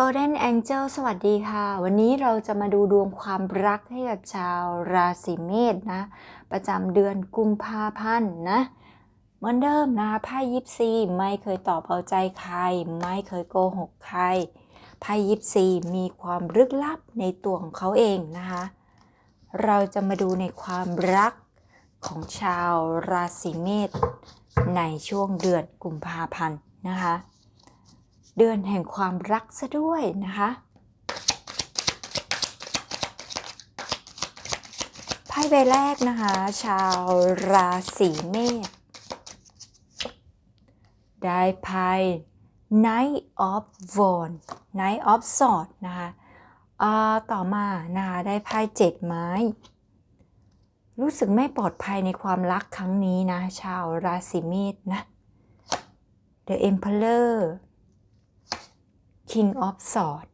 Golden Angel สวัสดีค่ะ วันนี้เราจะมาดูดวงความรักให้กับชาวราศีเมษนะ ประจำเดือนกุมภาพันธ์นะเหมือนเดิมนะไพ่ยิปซีไม่เคยตอบเอาใจใคร ไม่เคยโกหกใครไพ่ยิปซีมีความลึกลับในตัวของเขาเองนะคะ เราจะมาดูในความรักของชาวราศีเมษในช่วงเดือนกุมภาพันธ์นะคะ เดือนแห่งความรักซะด้วยนะคะไพ่ใบแรกนะคะ ชาวราศีเมษได้ไพ่ Knight of Wands Knight of Swords นะคะต่อมานะคะได้ไพ่เจ็ดไม้ รู้สึกไม่ปลอดภัยในความรักครั้งนี้นะ ชาวราศีเมษนะ The Emperor King of Swords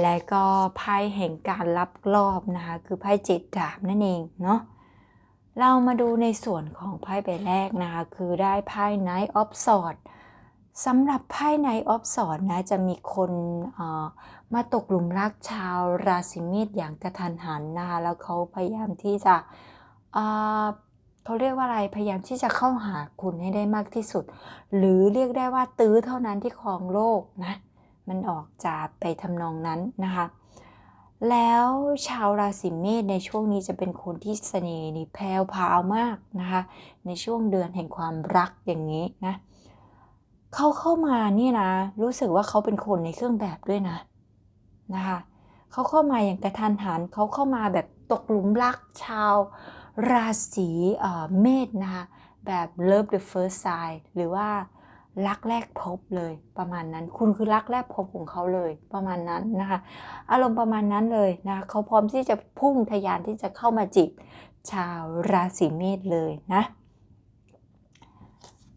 และก็ไพ่แห่งการรับรอบนะคะ คือไพ่เจ็ดดาบนั่นเองเนาะเรามาดูในส่วนของไพ่ใบแรกนะคะ คือได้ไพ่ Knight of Swords สำหรับไพ่ Knight of Swords นะ จะมีคนมาตกหลุมรักชาวราศีเมษอย่างกระทันหันนะคะ แล้วเขาพยายามที่จะ เขาเรียกว่าอะไรพยายามที่จะเข้าหาคุณให้ได้มากที่สุด หรือเรียกได้ว่าตื้อเท่านั้นที่ครองโลกนะ มันออกจากไปทำนองนั้นนะคะ แล้วชาวราศีเมษในช่วงนี้จะเป็นคนที่เสน่ห์นี่แพรวพาวมากนะคะ ในช่วงเดือนแห่งความรักอย่างนี้นะเขาเข้ามานี่นะ รู้สึกว่าเขาเป็นคนในเครื่องแบบด้วยนะนะคะเขาเข้ามาอย่างกระทันหันเขาเข้ามาแบบตกหลุมรักชาว ราศีเมษนะคะแบบ love the first sight หรือว่ารักแรกพบเลยประมาณนั้น คุณคือรักแรกพบของเขาเลยประมาณนั้นนะคะอารมณ์ประมาณนั้นเลยนะเขาพร้อมที่จะพุ่งทะยานที่จะเข้ามาจีบชาวราศีเมษเลยนะ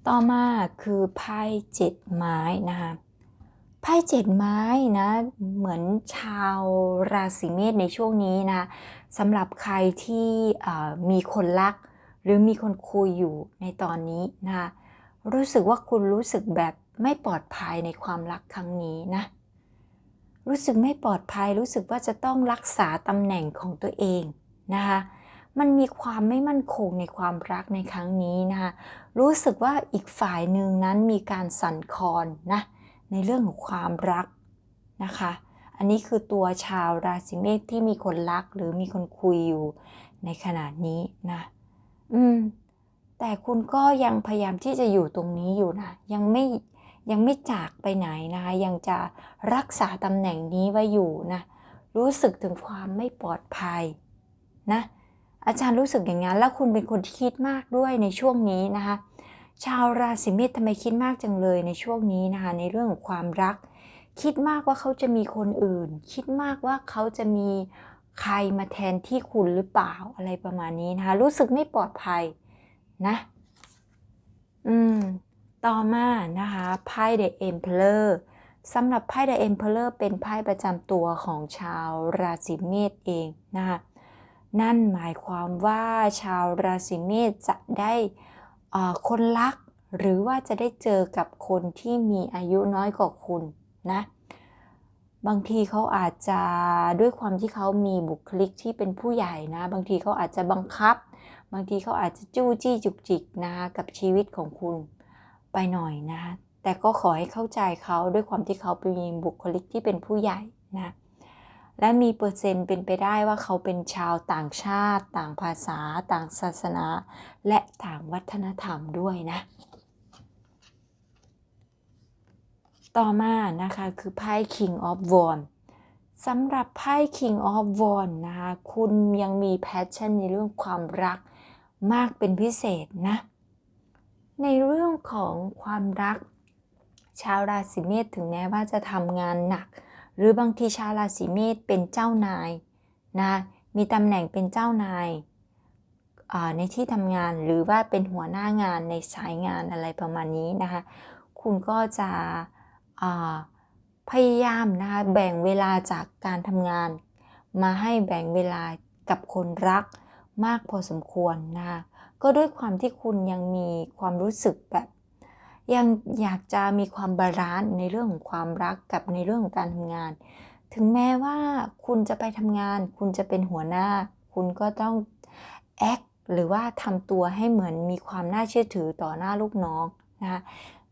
ต่อมาคือไพ่เจ็ดไม้นะคะไพ่เจ็ดไม้นะเหมือนชาวราศีเมษในช่วงนี้นะ สำหรับใครที่มีคนรัก หรือมีคนคุยอยู่ในตอนนี้นะคะรู้สึกว่าคุณรู้สึกแบบไม่ปลอดภัยในความรักครั้งนี้นะรู้สึกไม่ปลอดภัยรู้สึกว่าจะต้องรักษาตำแหน่งของตัวเองนะคะมันมีความไม่มั่นคงในความรักในครั้งนี้นะคะรู้สึกว่าอีกฝ่ายหนึ่งนั้นมีการสั่นคลอนนะในเรื่องของความรักนะคะ อันนี้คือตัวชาวราศีเมษที่มีคนรักหรือมีคนคุยอยู่ในขณะนี้นะ อืม แต่คุณก็ยังพยายามที่จะอยู่ตรงนี้อยู่นะ ยังไม่ยังไม่จากไปไหนนะคะ ยังจะรักษาตำแหน่งนี้ไว้อยู่นะ รู้สึกถึงความไม่ปลอดภัยนะ อาจารย์รู้สึกอย่างนั้น แล้วคุณเป็นคนที่คิดมากด้วยในช่วงนี้นะคะ ชาวราศีเมษทำไมคิดมากจังเลยในช่วงนี้นะคะ ในเรื่องของความรัก คิดมากว่าเขาจะมีคนอื่น คิดมากว่าเขาจะมีใครมาแทนที่คุณหรือเปล่าอะไรประมาณนี้นะคะ รู้สึกไม่ปลอดภัยนะ อืม ต่อมานะคะไพ่ The Emperor สำหรับไพ่ The Emperor เป็นไพ่ประจำตัวของชาวราศีเมษเองนะคะนั่นหมายความว่าชาวราศีเมษจะได้คนรัก หรือว่าจะได้เจอกับคนที่มีอายุน้อยกว่าคุณ นะ บางทีเขาอาจจะด้วยความที่เขามีบุคลิกที่เป็นผู้ใหญ่นะ บางทีเขาอาจจะบังคับ บางทีเขาอาจจะจู้จี้จุกจิกนะกับชีวิตของคุณไปหน่อยนะ แต่ก็ขอให้เข้าใจเขาด้วยความที่เขาเป็นบุคลิกที่เป็นผู้ใหญ่นะและมีเปอร์เซ็นต์เป็นไปได้ว่าเขาเป็นชาวต่างชาติ ต่างภาษา ต่างศาสนา และต่างวัฒนธรรมด้วยนะ ต่อมานะคะคือไพ่ King of Wands สำหรับไพ่ King of Wands นะคะ คุณยังมีแพชชั่นในเรื่องความรักมากเป็นพิเศษนะ ในเรื่องของความรัก ชาวราศีเมษถึงแม้ว่าจะทำงานหนัก หรือบางทีชาวราศีเมษเป็นเจ้านายนะ มีตำแหน่งเป็นเจ้านายในที่ทำงานหรือว่าเป็นหัวหน้างานในสายงานอะไรประมาณนี้นะคะ คุณก็จะ พยายามนะคะแบ่งเวลาจากการทำงาน มาให้แบ่งเวลากับคนรักมากพอสมควรนะคะก็ด้วยความที่คุณยังมีความรู้สึกแบบ ยังอยากจะมีความบาลานซ์ในเรื่องของความรักกับในเรื่องของการทำงาน ถึงแม้ว่าคุณจะไปทำงาน คุณจะเป็นหัวหน้า คุณก็ต้องแอคหรือว่าทำตัวให้เหมือนมีความน่าเชื่อถือต่อหน้าลูกน้องนะคะ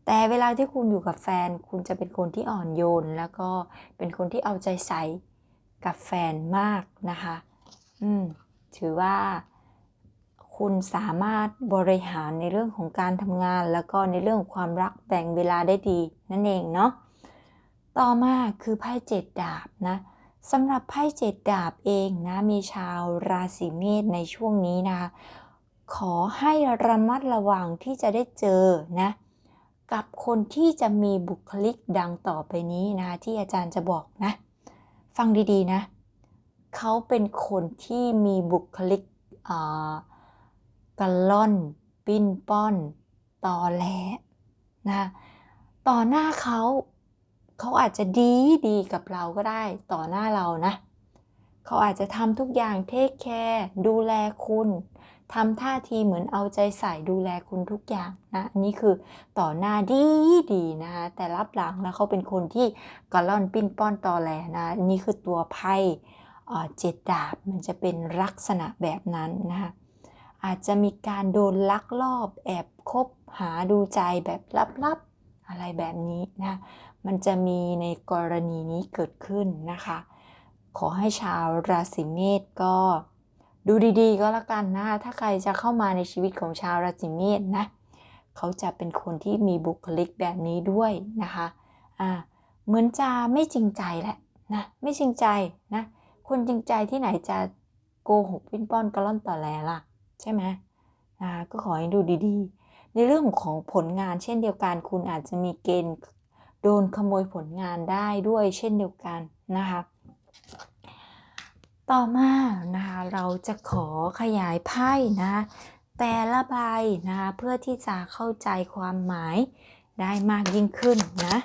แต่เวลาที่คุณอยู่กับแฟน คุณจะเป็นคนที่อ่อนโยน แล้วก็เป็นคนที่เอาใจใส่กับแฟนมากนะคะ อืม ถือว่าคุณสามารถบริหารในเรื่องของการทำงาน แล้วก็ในเรื่องของความรักแบ่งเวลาได้ดี นั่นเองเนาะ ต่อมาคือไพ่เจ็ดดาบนะสำหรับไพ่เจ็ดดาบเองนะ มีชาวราศีเมษในช่วงนี้นะคะ ขอให้ระมัดระวังที่จะได้เจอนะ กับคนที่จะมีบุคลิกดังต่อไปนี้นะคะที่อาจารย์จะบอกนะ ฟังดีๆนะเขาเป็นคนที่มีบุคลิกกระล่อน ปิ้นป้อนตอแหลนะต่อหน้าเขาเขาอาจจะดีดีกับเราก็ได้ต่อหน้าเรานะ เขาอาจจะทำทุกอย่างเทคแคร์ดูแลคุณ ทำท่าทีเหมือนเอาใจใส่ดูแลคุณทุกอย่างนะอันนี้คือต่อหน้าดีดีนะคะแต่รับหลังแล้วเขาเป็นคนที่กระล่อนปิ้นป้อนตอแหลนะอันนี้คือตัวไพ่เจ็ดดาบมันจะเป็นลักษณะแบบนั้นนะคะอาจจะมีการโดนลักลอบแอบคบหาดูใจแบบลับๆอะไรแบบนี้นะมันจะมีในกรณีนี้เกิดขึ้นนะคะ ขอให้ชาวราศีเมษก็ ดูดีๆ ก็แล้วกันนะคะถ้าใครจะเข้ามาในชีวิตของชาวราศีเมษนะเขาจะเป็นคนที่มีบุคลิกแบบนี้ด้วยนะคะอ่าเหมือนจะไม่จริงใจแหละนะไม่จริงใจนะคนจริงใจที่ไหนจะโกหกปิ้นป้อนกระล่อนต่อแลล่ะ ใช่ไหมอ่าก็ขอให้ดูดีๆ ในเรื่องของผลงานเช่นเดียวกัน คุณอาจจะมีเกณฑ์โดนขโมยผลงานได้ด้วยเช่นเดียวกันนะคะ ต่อมานะคะเราจะขอขยายไพ่นะแต่ละใบนะคะเพื่อที่จะเข้าใจความหมายได้มากยิ่งขึ้นนะ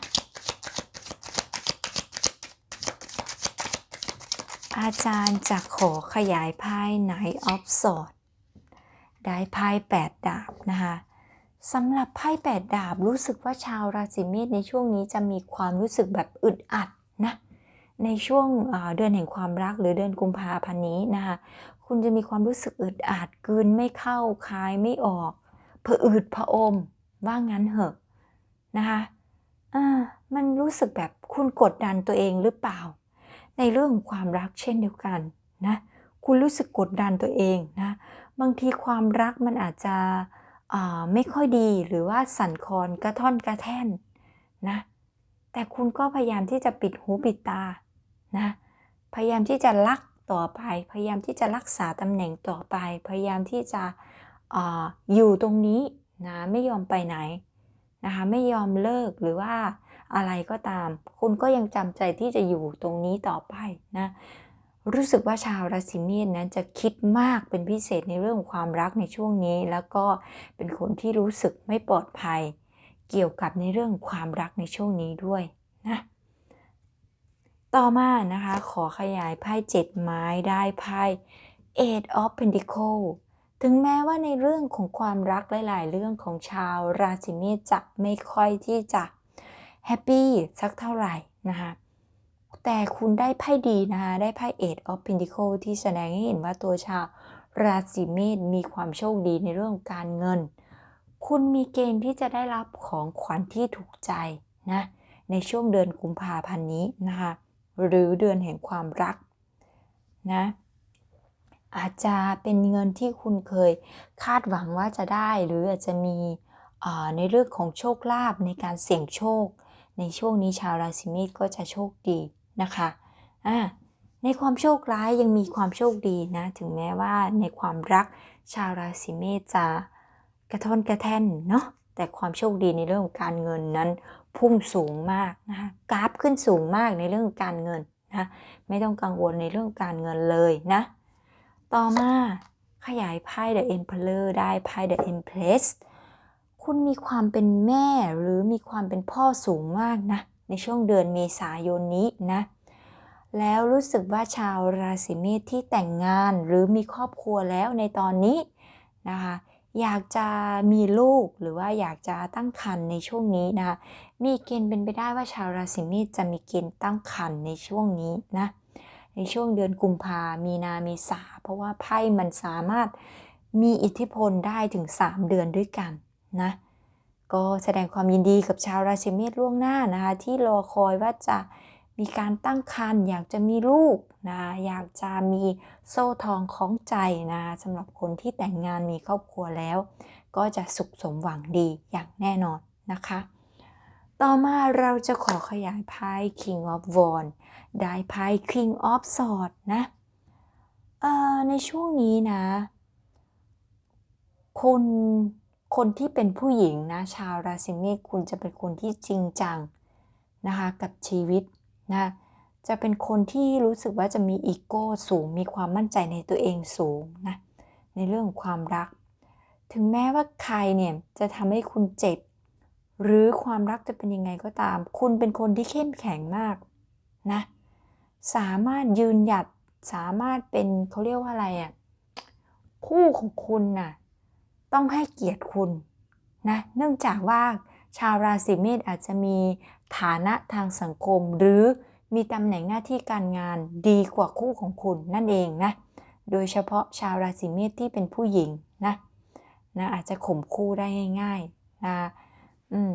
อาจารย์จะขอขยายไพ่ Knight of Swords ได้ไพ่8ดาบนะคะสำหรับไพ่8ดาบรู้สึกว่าชาวราศีเมษในช่วงนี้จะมีความรู้สึกแบบอึดอัด ในช่วงเดือนแห่งความรักหรือเดือนกุมภาพันธ์นี้นะคะคุณจะมีความรู้สึกอึดอัดกืนไม่เข้าคายไม่ออกผะอืดผะอมว่างั้นเหอะนะคะอ่ามันรู้สึกแบบคุณกดดันตัวเองหรือเปล่า ในเรื่องของความรักเช่นเดียวกันนะคุณรู้สึกกดดันตัวเองนะบางทีความรักมันอาจจะไม่ค่อยดีหรือว่าสั่นคลอนกระท่อนกระแท่นนะแต่คุณก็พยายามที่จะปิดหูปิดตา นะพยายามที่จะรักต่อไป พยายามที่จะรักษาตำแหน่งต่อไป พยายามที่จะออยู่ตรงนี้นะไม่ยอมไปไหนนะคะไม่ยอมเลิกหรือว่าอะไรก็ตาม คุณก็ยังจำใจที่จะอยู่ตรงนี้ต่อไปนะรู้สึกว่าชาวราศีเมษนั้นจะคิดมากเป็นพิเศษในเรื่องความรักในช่วงนี้ แล้วก็เป็นคนที่รู้สึกไม่ปลอดภัย เกี่ยวกับในเรื่องความรักในช่วงนี้ด้วยนะ ต่อมานะคะ ขอขยายไพ่เจ็ดไม้ได้ไพ่ Eight of Pentacles ถึงแม้ว่าในเรื่องของความรักหลาย ๆ เรื่องของชาวราศีเมษจะไม่ค่อยที่จะแฮปปี้สักเท่าไหร่นะคะแต่คุณได้ไพ่ดีนะคะ ได้ไพ่ Eight of Pentacles ที่แสดงให้เห็นว่าตัวชาวราศีเมษมีความโชคดีในเรื่องการเงิน คุณมีเกณฑ์ที่จะได้รับของขวัญที่ถูกใจนะ ในช่วงเดือนกุมภาพันธ์นี้นะคะ หรือเดือนแห่งความรักนะอาจจะเป็นเงินที่คุณเคยคาดหวังว่าจะได้ หรืออาจจะมีในเรื่องของโชคลาภในการเสี่ยงโชค ในช่วงนี้ชาวราศีเมษก็จะโชคดีนะคะะในความโชคร้ายยังมีความโชคดีนะถึงแม้ว่าในความรักชาวราศีเมษจะกระท่อนกระแท่นเนาะแต่ความโชคดีในเรื่องของการเงินนั้น พุ่งสูงมากนะคะกราฟขึ้นสูงมากในเรื่องการเงินนะไม่ต้องกังวลในเรื่องการเงินเลยนะ ต่อมาขยายไพ่ The Emperor ได้ไพ่ The Empress คุณมีความเป็นแม่หรือมีความเป็นพ่อสูงมากนะ ในช่วงเดือนเมษายนนี้นะ แล้วรู้สึกว่าชาวราศีเมษที่แต่งงานหรือมีครอบครัวแล้วในตอนนี้นะคะ อยากจะมีลูกหรือว่าอยากจะตั้งครรภ์ในช่วงนี้นะคะมีเกณฑ์เป็นไปได้ว่าชาวราศีเมษจะมีเกณฑ์ตั้งครรภ์ในช่วงนี้นะในช่วงเดือนกุมภามีนาเมษาเพราะว่าไพ่มันสามารถมีอิทธิพลได้ถึง 3 เดือนด้วยกันนะก็แสดงความยินดีกับชาวราศีเมษล่วงหน้านะคะที่รอคอยว่าจะ มีการตั้งครรภ์อยากจะมีลูกนะอยากจะมีโซ่ทองของใจนะสำหรับคนที่แต่งงานมีครอบครัวแล้ว ก็จะสุขสมหวังดีอย่างแน่นอนนะคะ ต่อมาเราจะขอขยายไพ่ King of Wands ได้ไพ่ King of Swords นะในช่วงนี้นะ คนคนที่เป็นผู้หญิงนะ ชาวราศีเมษคุณจะเป็นคนที่จริงจังนะคะกับชีวิต นะจะเป็นคนที่รู้สึกว่าจะมีอีโก้สูง มีความมั่นใจในตัวเองสูงนะในเรื่องความรัก ถึงแม้ว่าใครเนี่ยจะทำให้คุณเจ็บ หรือความรักจะเป็นยังไงก็ตาม คุณเป็นคนที่เข้มแข็งมากนะสามารถยืนหยัดสามารถเป็นเขาเรียกว่าอะไรอะ่ะคู่ของคุณน่ะต้องให้เกียรติคุณนะเนื่องจากว่าชาวราศีเมษอาจจะมีฐานะทางสังคม หรือมีตำแหน่งหน้าที่การงานดีกว่าคู่ของคุณนั่นเองนะ โดยเฉพาะชาวราศีเมษที่เป็นผู้หญิงนะนะอาจจะข่มคู่ได้ง่ายๆนะอืม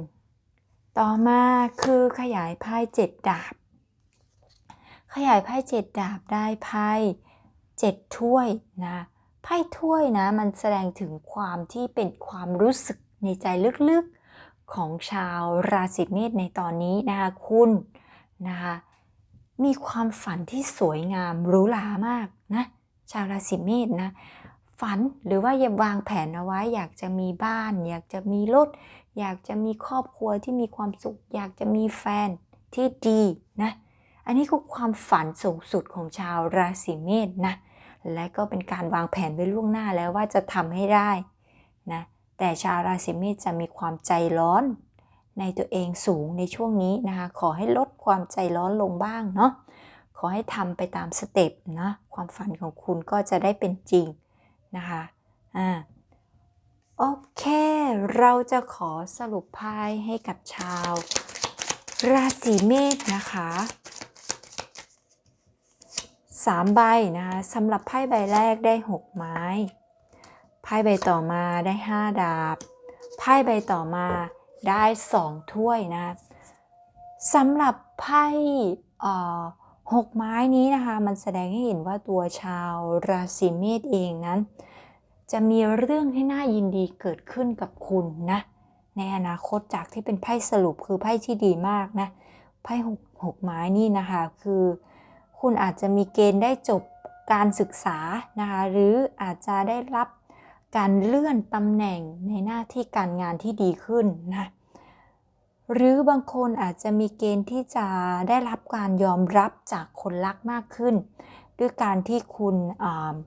ต่อมาคือขยายไพ่เจ็ดดาบ ขยายไพ่เจ็ดดาบได้ไพ่เจ็ดถ้วยนะไพ่ถ้วยนะมันแสดงถึงความที่เป็นความรู้สึกในใจลึกๆ ของชาวราศีเมษในตอนนี้นะคะคุณนะคะมีความฝันที่สวยงามหรูหรามากนะชาวราศีเมษนะฝันหรือว่าอย่าวางแผนเอาไว้ อยากจะมีบ้าน อยากจะมีรถ อยากจะมีครอบครัวที่มีความสุข อยากจะมีแฟนที่ดีนะอันนี้คือความฝันสูงสุดของชาวราศีเมษนะและก็เป็นการวางแผนไว้ล่วงหน้าแล้วว่าจะทำให้ได้ แต่ชาวราศีเมษจะมีความใจร้อนในตัวเองสูงในช่วงนี้นะคะ ขอให้ลดความใจร้อนลงบ้างเนาะ ขอให้ทำไปตามสเต็ปนะ ความฝันของคุณก็จะได้เป็นจริงนะคะ อ่า โอเค เราจะขอสรุปไพ่ให้กับชาว ราศีเมษนะคะสามใบนะคะสำหรับไพ่ใบแรกได้ 6 ไม้ พ่ใบต่อมาได้ 5 ดาบไพ่ใบต่อมาได้ 2 ถ้วยนะสำหรับไพ่หกไม้นี้นะคะมันแสดงให้เห็นว่าตัวชาวราศีเมษเองนั้น จะมีเรื่องที่น่ายินดีเกิดขึ้นกับคุณนะ ในอนาคตจากที่เป็นไพ่สรุปคือไพ่ที่ดีมากนะไพ่หกหกไม้นี่นะคะคือ คุณอาจจะมีเกณฑ์ได้จบการศึกษานะคะหรืออาจจะได้รับ การเลื่อนตำแหน่งในหน้าที่การงานที่ดีขึ้นนะหรือบางคนอาจจะมีเกณฑ์ที่จะได้รับการยอมรับจากคนรักมากขึ้น ด้วยการที่คุณ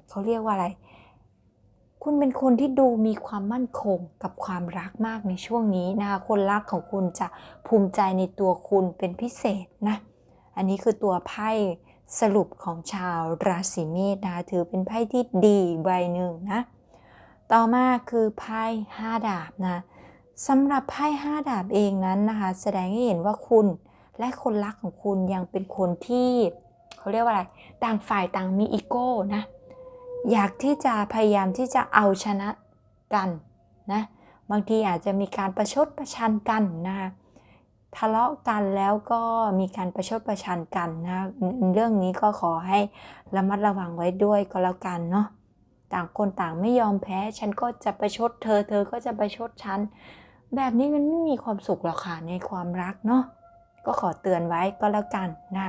เขาเรียกว่าอะไร คุณเป็นคนที่ดูมีความมั่นคงกับความรักมากในช่วงนี้นะคะคนรักของคุณจะภูมิใจในตัวคุณเป็นพิเศษนะอันนี้คือตัวไพ่สรุปของชาวราศีเมษนะคะถือเป็นไพ่ที่ดีใบหนึ่งนะ ต่อมาคือไพ่ห้าดาบนะสำหรับไพ่ห้าดาบเองนั้นนะคะแสดงให้เห็นว่าคุณและคนรักของคุณยังเป็นคนที่เขาเรียกว่าอะไร ต่างฝ่ายต่างมีอีโก้นะ อยากที่จะพยายามที่จะเอาชนะกันนะ บางทีอาจจะมีการประชดประชันกันนะคะทะเลาะกันแล้วก็มีการประชดประชันกันนะ เรื่องนี้ก็ขอให้ระมัดระวังไว้ด้วยก็แล้วกันเนาะ ต่างคนต่างไม่ยอมแพ้ ฉันก็จะประชดเธอ เธอก็จะประชดฉัน แบบนี้มันไม่มีความสุขหรอกค่ะในความรักเนาะ ก็ขอเตือนไว้ก็แล้วกันนะ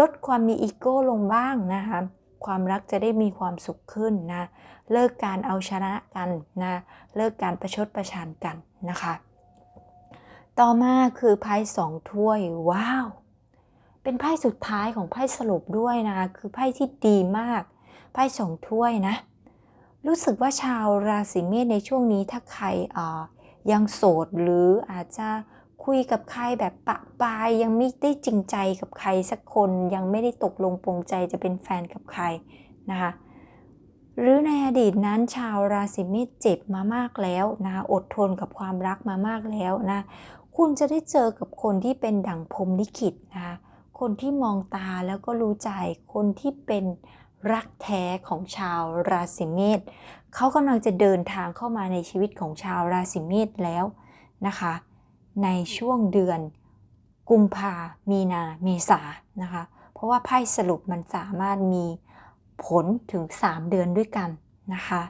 ลดความมีอีโก้ลงบ้างนะคะ ความรักจะได้มีความสุขขึ้นนะ เลิกการเอาชนะกันนะ เลิกการประชดประชันกันนะคะ ต่อมาคือไพ่สองถ้วย ว้าว เป็นไพ่สุดท้ายของไพ่สรุปด้วยนะ คือไพ่ที่ดีมาก ไพ่สองถ้วยนะ รู้สึกว่าชาวราศีเมษในช่วงนี้ถ้าใครยังโสดหรืออาจจะคุยกับใครแบบปะปายยังไม่ได้จริงใจกับใครสักคนยังไม่ได้ตกลงปรงใจจะเป็นแฟนกับใครนะคะหรือในอดีตนั้นชาวราศีเมษเจ็บมามากแล้วนะคะอดทนกับความรักมามากแล้วนะคุณจะได้เจอกับคนที่เป็นดั่งพรมลิขิตนะคะคนที่มองตาแล้วก็รู้ใจคนที่เป็น รักแท้ของชาวราศีเมษเขากำลังจะเดินทางเข้ามาในชีวิตของชาวราศีเมษแล้วนะคะ ในช่วงเดือนกุมภามีนาเมษานะคะ เพราะว่าไพ่สรุปมันสามารถมีผลถึง 3 เดือนด้วยกันนะคะ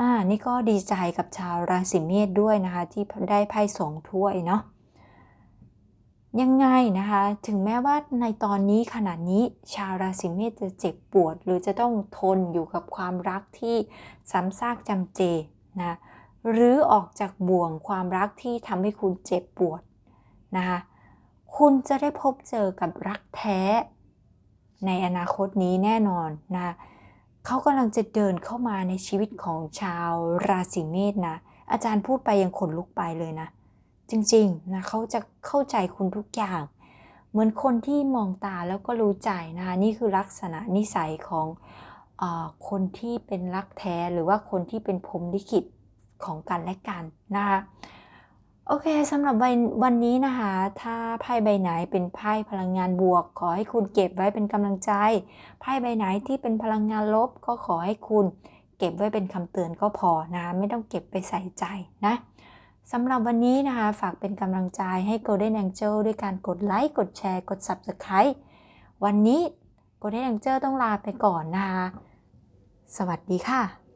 อ่านี่ก็ดีใจกับชาวราศีเมษด้วยนะคะ ที่ได้ไพ่สองถ้วยเนาะ ยังไงนะคะ ถึงแม้ว่าในตอนนี้ขณะนี้ชาวราศีเมษจะเจ็บปวด หรือจะต้องทนอยู่กับความรักที่ซ้ำซากจำเจนะหรือออกจากบ่วงความรักที่ทำให้คุณเจ็บปวดนะคะคุณจะได้พบเจอกับรักแท้ ในอนาคตนี้แน่นอนนะเขากำลังจะเดินเข้ามาในชีวิตของชาวราศีเมษนะอาจารย์พูดไปยังขนลุกไปเลยนะ จริงๆนะเขาจะเข้าใจคุณทุกอย่าง เหมือนคนที่มองตาแล้วก็รู้ใจนะคะนี่คือลักษณะนิสัยของอคนที่เป็นรักแท้หรือว่าคนที่เป็นพรมลิขิตของกันและกันนะคะโอเคสำหรับวันวันนี้นะคะ ถ้าไพ่ใบไหนเป็นไพ่พลังงานบวก ขอให้คุณเก็บไว้เป็นกำลังใจไพ่ใบไหนที่เป็นพลังงานลบก็ขอให้คุณเก็บไว้เป็นคำเตือนก็พอนะ ไม่ต้องเก็บไปใส่ใจนะ สำหรับวันนี้นะคะ ฝากเป็นกำลังใจให้ Golden Angel ด้วยการกดไลค์ กดแชร์ กด Subscribe วันนี้ Golden Angel ต้องลาไปก่อนนะคะ สวัสดีค่ะ